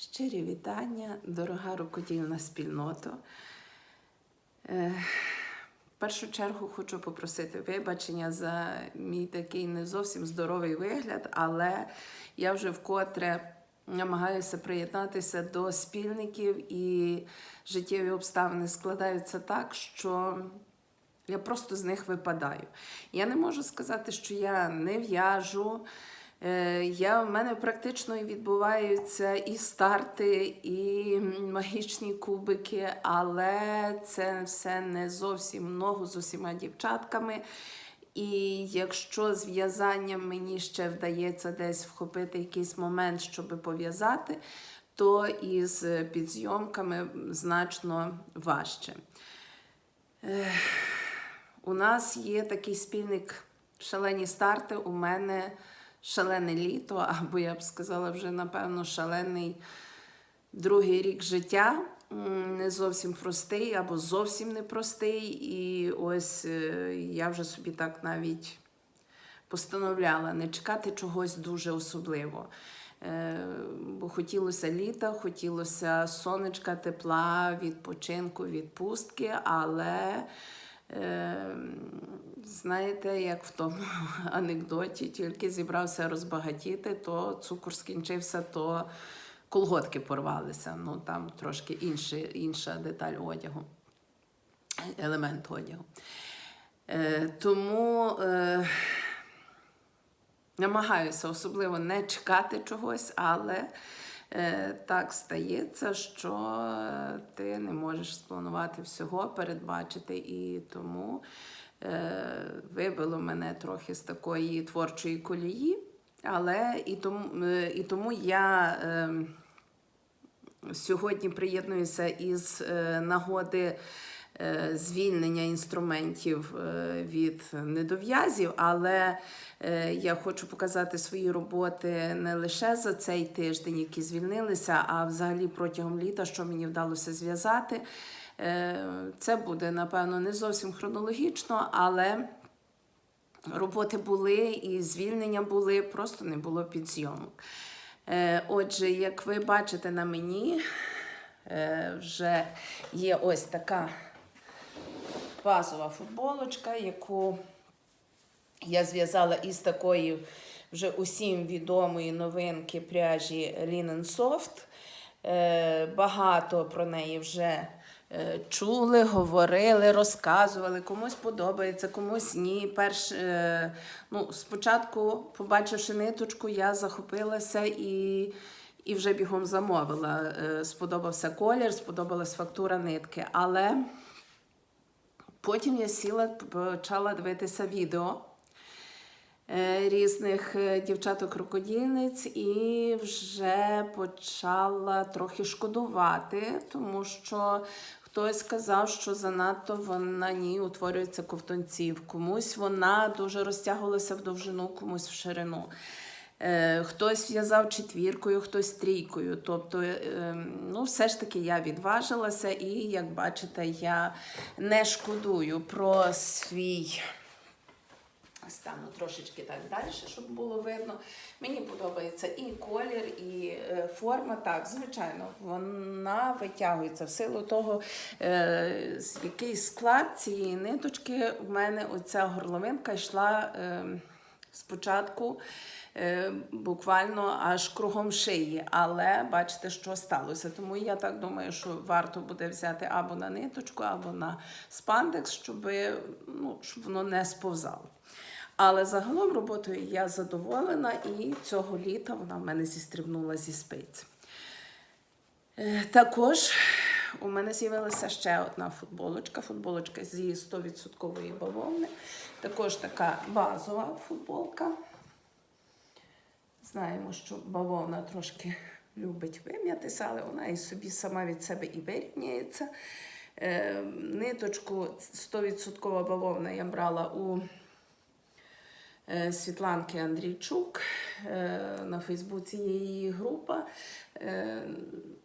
Щирі вітання, дорога рукодільна спільнота. Е, В першу чергу хочу попросити вибачення за мій такий не зовсім здоровий вигляд, але я вже вкотре намагаюся приєднатися до спільників, і життєві обставини складаються так, що я просто з них випадаю. Я не можу сказати, що я не в'яжу. Е, Я, в мене практично відбуваються і старти, і магічні кубики, але це все не зовсім много з усіма дівчатками. І якщо з в'язанням мені ще вдається десь вхопити якийсь момент, щоб пов'язати, то із підзйомками значно важче. У нас є такий спільник шалені старти. У мене шалене літо, або я б сказала, вже напевно шалений другий рік життя. Не зовсім простий або зовсім непростий. І ось е, я вже собі так навіть постановляла не чекати чогось дуже особливо. Е, Бо хотілося літа, хотілося сонечка, тепла, відпочинку, відпустки, але е, знаєте, як в тому анекдоті, тільки зібрався розбагатіти, то цукор скінчився, то колготки порвалися. Ну там трошки інше, інша деталь одягу, елемент одягу. Е, тому. Е, намагаюся особливо не чекати чогось, але е, так стається, що е, ти не можеш спланувати всього, передбачити. І тому вибило мене трохи з такої творчої колії. Але і тому, е, і тому я е, сьогодні приєднуюся із е, нагоди е, звільнення інструментів е, від недов'язів, але е, я хочу показати свої роботи не лише за цей тиждень, які звільнилися, а взагалі протягом літа, що мені вдалося зв'язати. Е, Це буде, напевно, не зовсім хронологічно, але роботи були і звільнення були, просто не було підзйомок. Е, Отже, як ви бачите на мені, е, вже є ось така базова футболочка, яку я зв'язала із такої вже усім відомої новинки пряжі Linen Soft. Багато про неї вже чули, говорили, розказували. Комусь подобається, комусь ні. Перш, е, ну, спочатку, побачивши ниточку, я захопилася і, і вже бігом замовила. Е, Сподобався колір, сподобалась фактура нитки. Але потім я сіла, почала дивитися відео е, різних е, дівчаток-рукодільниць і вже почала трохи шкодувати, тому що хтось сказав, що занадто вон- на ній утворюється ковтунців. Комусь вона дуже розтягувалася в довжину, комусь в ширину. Е, Хтось в'язав четвіркою, хтось трійкою. Тобто, е, ну, все ж таки я відважилася, і як бачите, я не шкодую про свій стану трошечки так далі, щоб було видно. Мені подобається і колір, і е, форма. Так, звичайно, вона витягується в силу того, е, який склад цієї ниточки. У мене оця горловинка йшла е, спочатку. Буквально аж кругом шиї, але бачите, що сталося. Тому я так думаю, що варто буде взяти або на ниточку, або на спандекс, щоб, ну, щоб воно не сповзало. Але загалом роботою я задоволена, і цього літа вона в мене зістрибнула зі спиць. Е, Також у мене з'явилася ще одна футболочка. Футболочка зі 100% бавовни. Також така базова футболка. Знаємо, що бавовна трошки любить вим'ятися, але вона і собі сама від себе і вирівняється. Е, ниточку 100% бавовна я брала у Світланки Андрійчук. Е, На Фейсбуці є її група. Е,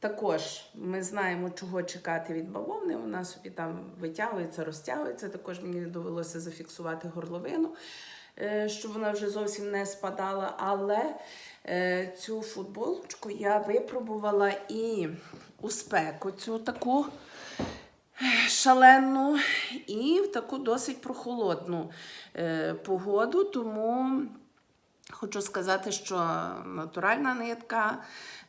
Також ми знаємо, чого чекати від бавовни. Вона собі там витягується, розтягується. Також мені довелося зафіксувати горловину. е, щоб вона вже зовсім не спадала. Але е, цю футболочку я випробувала і у спеку цю таку шалену, і в таку досить прохолодну е, погоду. Тому хочу сказати, що натуральна нитка.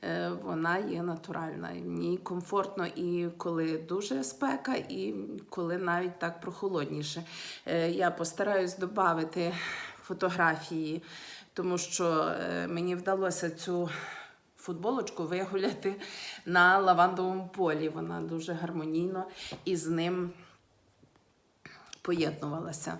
е, Вона є натуральна. В ній комфортно і коли дуже спека, і коли навіть так прохолодніше. Е, Я постараюсь додати фотографії, тому що мені вдалося цю футболочку вигуляти на лавандовому полі. Вона дуже гармонійно із ним поєднувалася.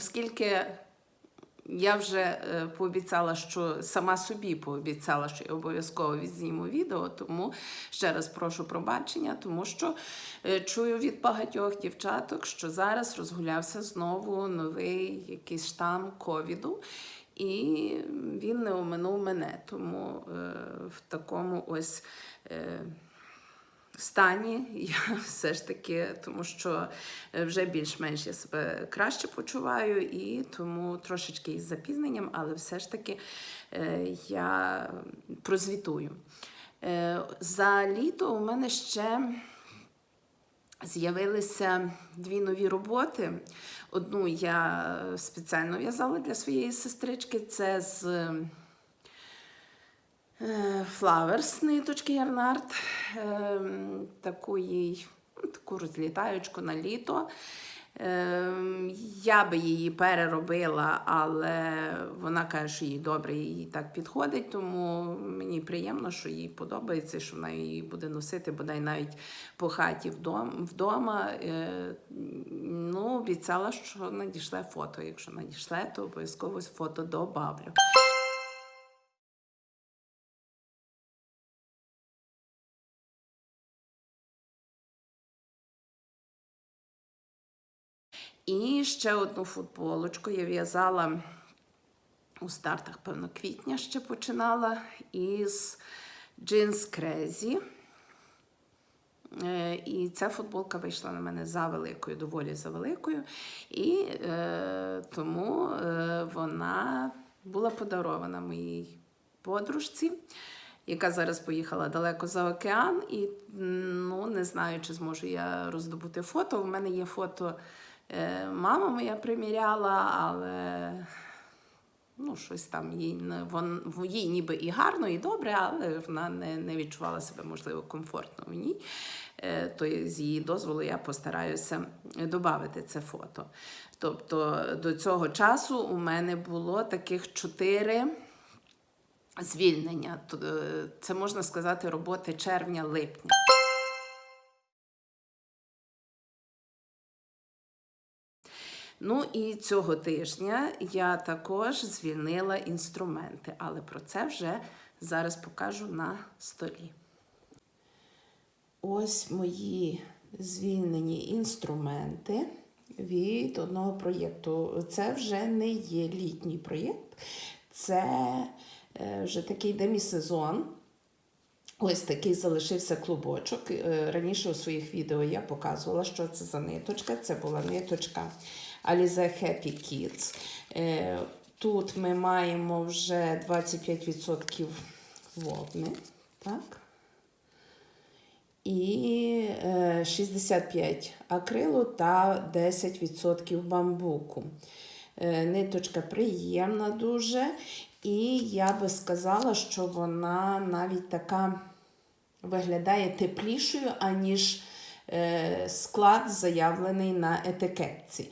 Оскільки я вже е, пообіцяла, що сама собі пообіцяла, що я обов'язково відзніму відео, тому ще раз прошу пробачення, тому що е, чую від багатьох дівчаток, що зараз розгулявся знову новий якийсь штам ковіду. І він не оминув мене. Тому е, в такому ось е, стані я все ж таки, тому що е, вже більш-менш я себе краще почуваю, і тому трошечки із запізненням, але все ж таки е, я прозвітую. Е, За літо у мене ще з'явилися дві нові роботи. Одну я спеціально в'язала для своєї сестрички. Це з Flowers ниточки Ярнард. Ем, Таку їй, таку розлітаючку на літо. Ем, Я би її переробила, але вона каже, що їй добре їй так підходить, тому мені приємно, що їй подобається, що вона її буде носити, бодай навіть по хаті вдома. Е, Ну, обіцяла, що надішле фото. Якщо надішле, то обов'язково фото добавлю. І ще одну футболочку я в'язала у стартах, певно, квітня ще починала із Jeans Crazy. Е, І ця футболка вийшла на мене за великою, доволі за великою. І е, тому е, вона була подарована моїй подружці, яка зараз поїхала далеко за океан. І ну, не знаю, чи зможу я роздобути фото. У мене є фото. Е, Мама моя приміряла, але ну, щось там їй, вон, їй ніби і гарно, і добре, але вона не, не відчувала себе, можливо, комфортно в ній. Е, То з її дозволу я постараюся додати це фото. Тобто до цього часу у мене було таких чотири звільнення. Е, Це можна сказати роботи червня-липня. Ну і цього тижня я також звільнила інструменти, але про це вже зараз покажу на столі. Ось мої звільнені інструменти від одного проєкту. Це вже не є літній проєкт, це е, вже такий демісезон. Ось такий залишився клубочок. Е, Раніше у своїх відео я показувала, що це за ниточка. Це була ниточка Alize Happy Kids. Е, Тут ми маємо вже 25% вовни. Так? І е, 65 акрилу та 10% бамбуку. Е, Ниточка приємна дуже. І я би сказала, що вона навіть така виглядає теплішою, аніж е, склад, заявлений на етикетці.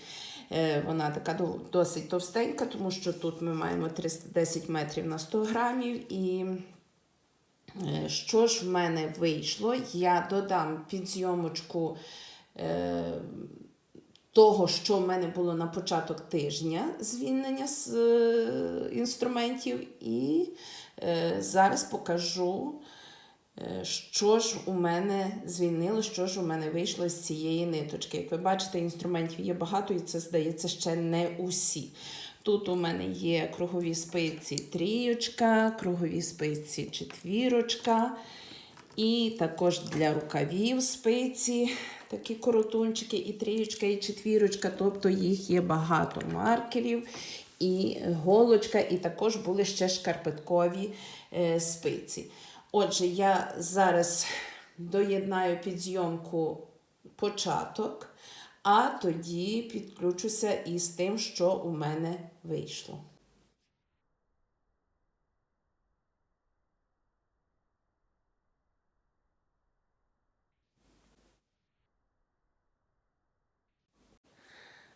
Е, Вона така досить товстенька, тому що тут ми маємо 310 метрів на 100 грамів. І Е, Що ж в мене вийшло? Я додам під зйомочку е, того, що в мене було на початок тижня звільнення з інструментів, і зараз покажу Що ж у мене звільнило, що ж у мене вийшло з цієї ниточки? Як ви бачите, інструментів є багато, і це здається ще не усі. Тут у мене є кругові спиці трійочка, кругові спиці четвірочка. І також для рукавів спиці, такі коротунчики, і трієчка, і четвірочка. Тобто їх є багато маркерів, і голочка, і також були ще шкарпеткові е, спиці. Отже, я зараз доєднаю під зйомку початок, а тоді підключуся із тим, що у мене вийшло.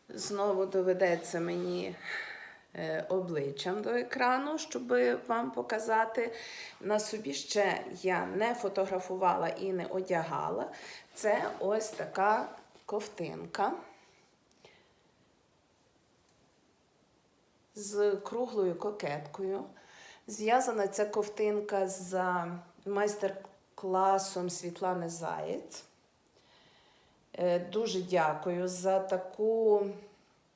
Знову доведеться мені обличчям до екрану, щоб вам показати. На собі ще я не фотографувала і не одягала. Це ось така ковтинка з круглою кокеткою. Зв'язана ця ковтинка за майстер-класом Світлани Заєць. Е, Дуже дякую за таку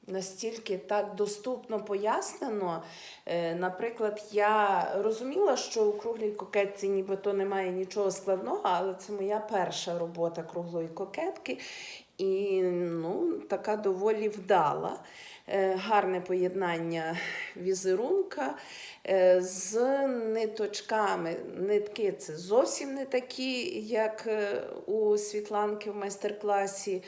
настільки так доступно пояснено. Е, Наприклад, я розуміла, що у круглій кокетці нібито немає нічого складного, але це моя перша робота круглої кокетки. І ну, така доволі вдала. Е, Гарне поєднання візерунка е, з ниточками. Нитки це зовсім не такі, як е, у Світланки в майстер-класі.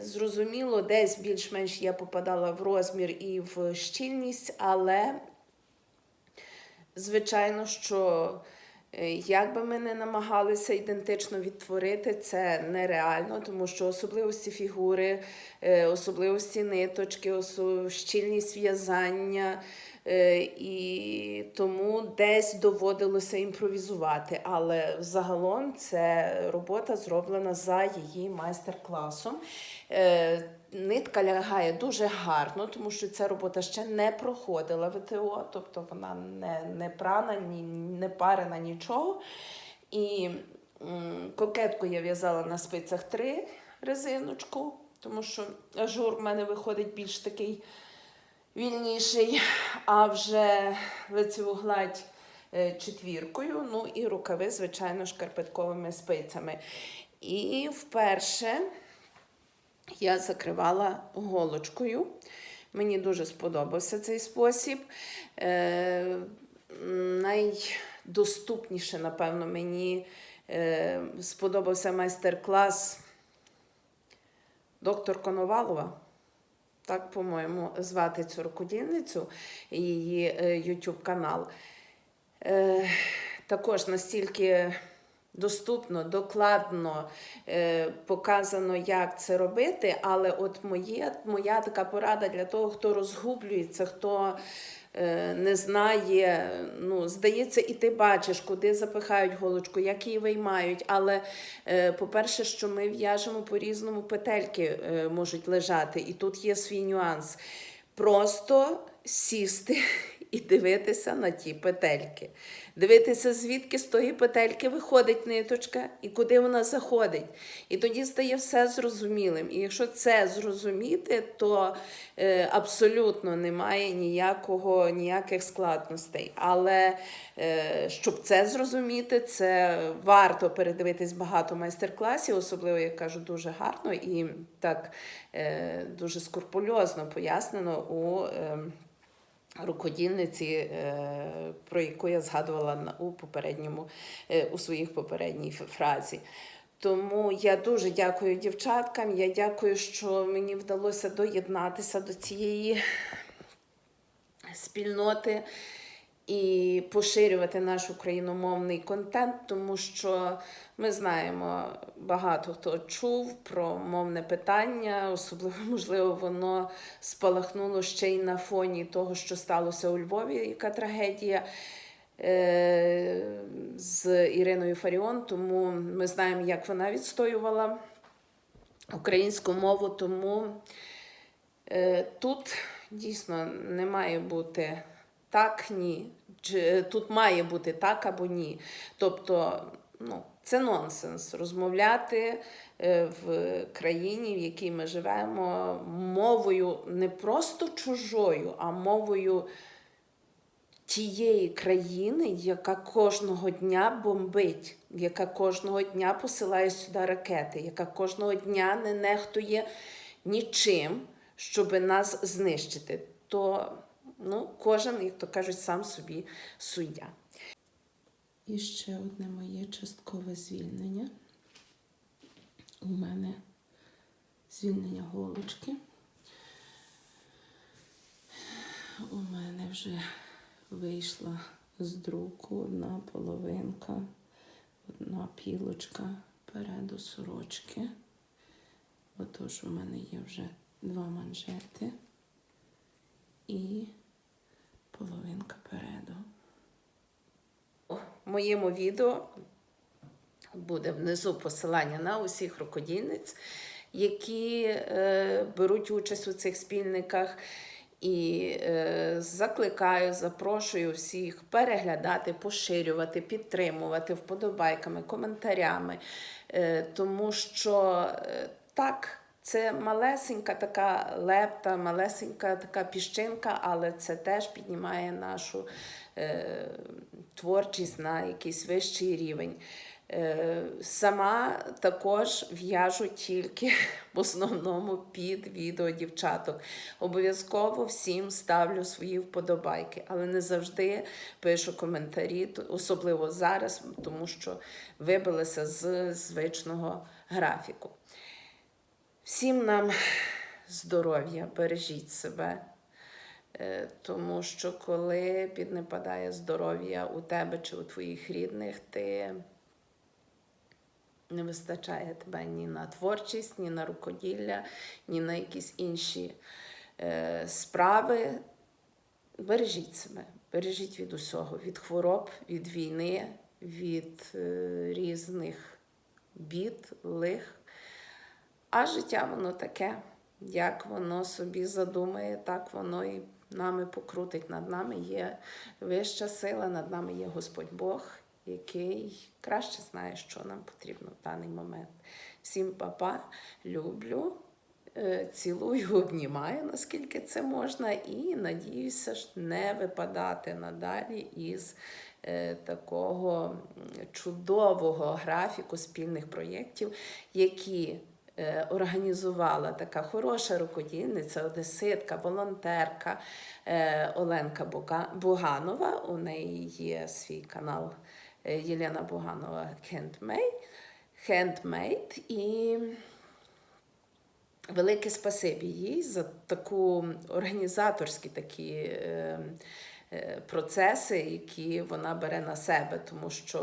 Зрозуміло, десь більш-менш я попадала в розмір і в щільність, але звичайно, що як би ми не намагалися ідентично відтворити, це нереально, тому що особливості фігури, е, особливості ниточки, щільність в'язання. е, І тому десь доводилося імпровізувати. Але загалом це робота зроблена за її майстер-класом. Нитка лягає дуже гарно, тому що ця робота ще не проходила ВТО, тобто вона не, не прана, ні, не парена, нічого. І м, кокетку я в'язала на спицях 3 резиночку, тому що ажур в мене виходить більш такий вільніший, а вже лицеву гладь е, четвіркою, ну і рукави, звичайно, шкарпетковими спицями. І вперше я закривала голочкою. Мені дуже сподобався цей спосіб. Е, найдоступніше, напевно, мені е, сподобався майстер-клас доктор Коновалова. Так, по-моєму, звати цю рукодільницю, її е, YouTube канал. Е, також настільки доступно, докладно е, показано, як це робити. Але от моє, моя така порада для того, хто розгублюється, хто е, не знає, ну, здається, і ти бачиш, куди запихають голочку, як її виймають. Але, е, по-перше, що ми в'яжемо по-різному, петельки е, можуть лежати, і тут є свій нюанс. Просто сісти і дивитися на ті петельки. Дивитися, звідки з тої петельки виходить ниточка і куди вона заходить. І тоді стає все зрозумілим. І якщо це зрозуміти, то е, абсолютно немає ніякого, ніяких складностей. Але е, щоб це зрозуміти, це варто передивитись багато майстер-класів, особливо, я кажу, дуже гарно і так е, дуже скрупульозно пояснено у. Е, рукодільниці, е, про яку я згадувала у попередньому е, у своїх попередній фразі. Тому я дуже дякую дівчаткам. Я дякую, що мені вдалося доєднатися до цієї спільноти і поширювати наш україномовний контент, тому що ми знаємо, багато хто чув про мовне питання, особливо, можливо, воно спалахнуло ще й на фоні того, що сталося у Львові, яка трагедія. е, З Іриною Фаріон, тому ми знаємо, як вона відстоювала українську мову. Тому Е, Тут дійсно не має бути так, ні. Чи тут має бути так або ні. Тобто ну, це нонсенс розмовляти е, в країні, в якій ми живемо, мовою не просто чужою, а мовою тієї країни, яка кожного дня бомбить, яка кожного дня посилає сюди ракети, яка кожного дня не нехтує нічим, щоб нас знищити. То ну, кожен, як то кажуть, сам собі суддя. І ще одне моє часткове звільнення. У мене звільнення голочки. У мене вже вийшла з друку одна половинка, одна пілочка переду сорочки. Отож, у мене є вже два манжети і половинка переду. В моєму відео буде внизу посилання на усіх рукодільниць, які е, беруть участь у цих спільниках. І е, закликаю, запрошую всіх переглядати, поширювати, підтримувати вподобайками, коментарями, е, тому що е, так. Це малесенька така лепта, малесенька така піщинка, але це теж піднімає нашу е, творчість на якийсь вищий рівень. Е, сама також в'яжу тільки в основному під відео дівчаток. Обов'язково всім ставлю свої вподобайки, але не завжди пишу коментарі, особливо зараз, тому що вибилася з звичного графіку. Всім нам здоров'я, бережіть себе. Е, Тому що коли піднепадає здоров'я у тебе чи у твоїх рідних, ти не вистачає тебе ні на творчість, ні на рукоділля, ні на якісь інші е, справи. Бережіть себе, бережіть від усього, від хвороб, від війни, від е, різних бід, лих. А життя воно таке, як воно собі задумає, так воно і нами покрутить. Над нами є вища сила, над нами є Господь Бог, який краще знає, що нам потрібно в даний момент. Всім папа, люблю, е, цілую, обнімаю, наскільки це можна, і надіюся ж не випадати надалі із е, такого чудового графіку спільних проєктів, які організувала така хороша рукодільниця, одеситка, волонтерка е, Оленка Буганова. У неї є свій канал е, Єлена Буганова. Handmade. І велике спасибі їй за таку організаторські такі. Е, е, Процеси, які вона бере на себе, тому що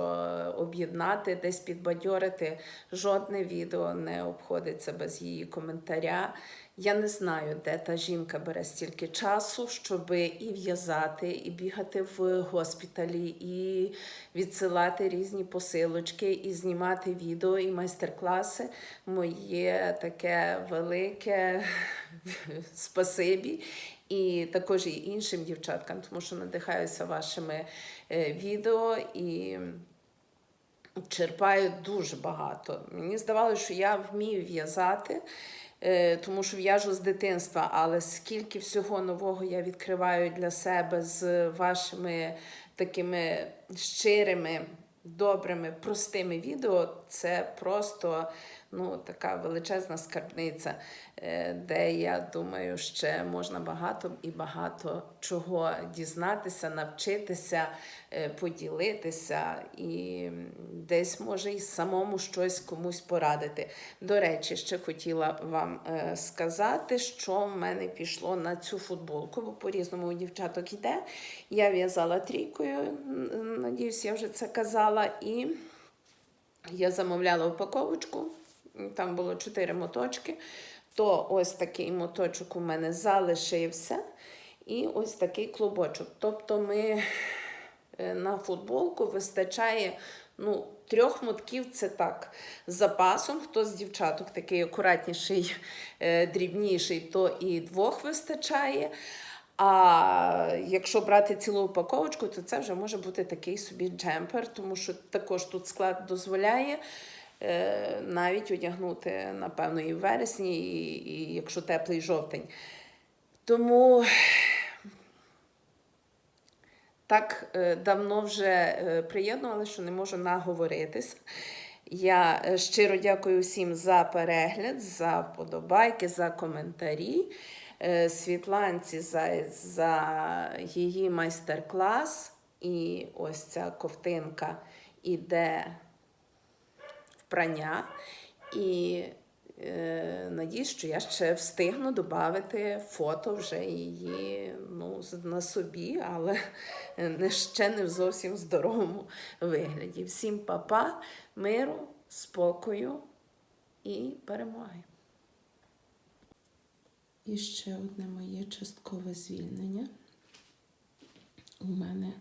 об'єднати, десь підбадьорити жодне відео не обходиться без її коментаря. Я не знаю, де та жінка бере стільки часу, щоб і в'язати, і бігати в госпіталі, і відсилати різні посилочки, і знімати відео, і майстер-класи. Моє таке велике спасибі. І також і іншим дівчаткам, тому що надихаюся вашими е, відео і черпаю дуже багато. Мені здавалося, що я вмію в'язати, е, тому що в'яжу з дитинства, але скільки всього нового я відкриваю для себе з вашими такими щирими, добрими, простими відео, це просто ну, така величезна скарбниця, е, де я думаю, ще можна багато і багато чого дізнатися, навчитися, е, поділитися і десь може і самому щось комусь порадити. До речі, ще хотіла вам е, сказати, що в мене пішло на цю футболку, бо по-різному у дівчаток йде. Я в'язала трійкою, надіюсь, я вже це казала. І я замовляла упаковочку, там було 4 моточки. То ось такий моточок у мене залишився. І ось такий клубочок. Тобто ми е, на футболку вистачає ну, трьох мотків це так. З запасом, хто з дівчаток такий акуратніший, е, дрібніший, то і двох вистачає. А якщо брати цілу упаковочку, то це вже може бути такий собі джемпер, тому що також тут склад дозволяє навіть одягнути, напевно, і в вересні, і, і якщо теплий жовтень. Тому так е, давно вже е, приєднували, що не можу наговоритися. Я е, щиро дякую всім за перегляд, за вподобайки, за коментарі. Е, Світланці за, за її майстер-клас. І ось ця ковтинка іде в прання. І е, надіюсь, що я ще встигну додати фото вже її ну, на собі, але не, ще не в зовсім здоровому вигляді. Всім папа, миру, спокою і перемоги. І ще одне моє часткове звільнення. У мене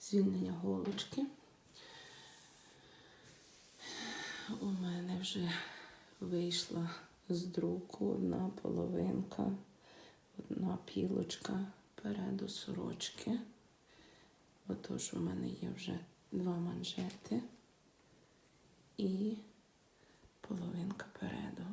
звільнення голочки. у мене вже вийшла з друку одна половинка, одна пілочка переду сорочки. Отож, у мене є вже два манжети і половинка переду.